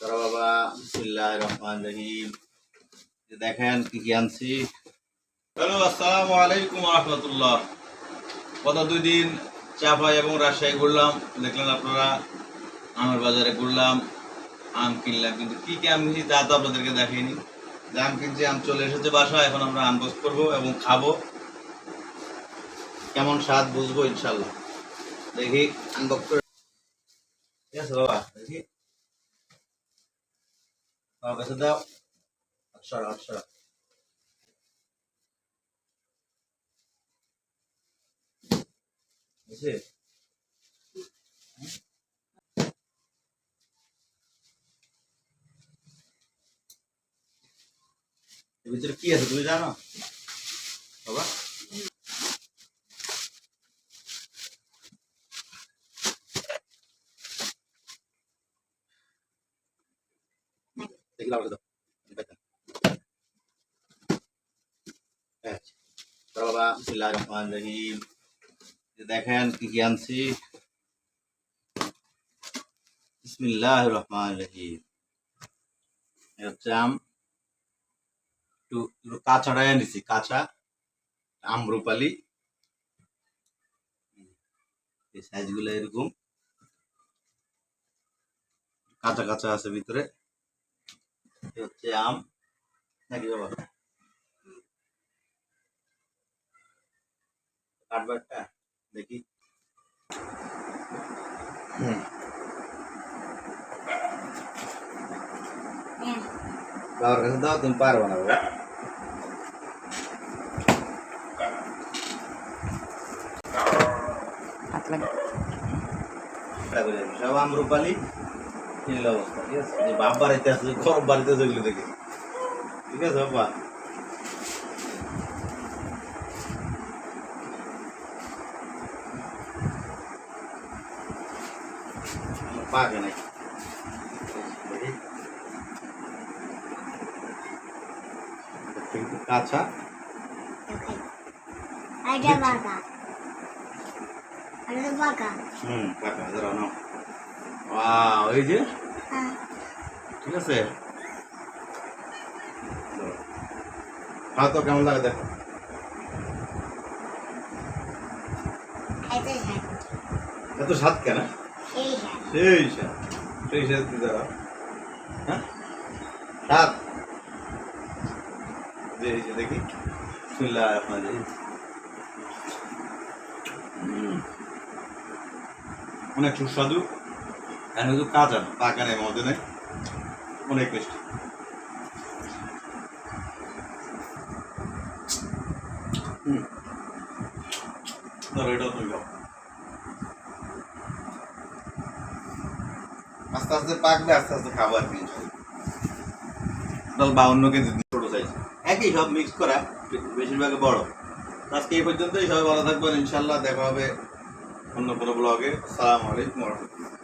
তারা বাজারে ঘুরলাম, আম কিনলাম। কিন্তু কি কি আম কিনছি তা তো আপনাদেরকে দেখাইনি। আম কিনছি, আম চলে এসেছে বাসা এখন আমরা আনবক্স করব এবং খাব। কেমন স্বাদ বুঝব ইনশাল্লাহ দেখি আনবক্স করে ঠিক বাবা, দেখি। বাবার কাছে দাও আচ্ছা আচ্ছা বুঝছে এর ভিতরে কি আছে তুমি জানো বাবা দেখি দাও। দাও বাবা বিসমিল্লাহির রহমানির রহিম দেখেন কি কি আনছি। বিসমিল্লাহির রহমানির রহিম হচ্ছে আম। একটু কাঁচাটাই কাঁচা আমরুপালি এই সাইজগুলো এরকম। কাঁচা কাঁচা আছে ভিতরে। হচ্ছে আম নাকি বাবা কাটবো একটা দেখি হুম বাবার কাছে দাও তুমি পারব না বাবা এটা করে দিবি। সব আমরুপালি এই হলো অবস্থা ঠিক আছে যে বাপ বাড়িতে আছে গরম বাড়িতে আছে ওইগুলো দেখে ঠিক আছে বাবা পাকে নাকি দেখি এটা একটু কাঁচা ada baga ada baga হুম কাঁচা দাঁড়াও নাও এই যে? ah ঠিক আছে? খাও তো কেমন লাগে দেখো। ada এত স্বাদ কেন? সেই স্বাদ। সেই স্বাদ। কি হ্যাঁ? স্বাদ? দেখি। বিসমিল্লাহ রহমান অনেক সুস্বাদু। আর শুধু কাঁচা পাকা নেই মধ্যে নেই। অনেক টেস্টি হুম। ধরো আস্তে আস্তে পাকবে, আস্তে আস্তে খাব আর কি দশ বাউন্ন কেজি ছোট সাইজ একই সব মিক্স করা, বেশিরভাগ বড়। আজকে এই পর্যন্তই, সবাই ভালো থাকবেন ইনশাল্লাহ দেখা হবে অন্য কোনো ব্লগে আসসালামু আলাইকুম রহমতুল্লাহ।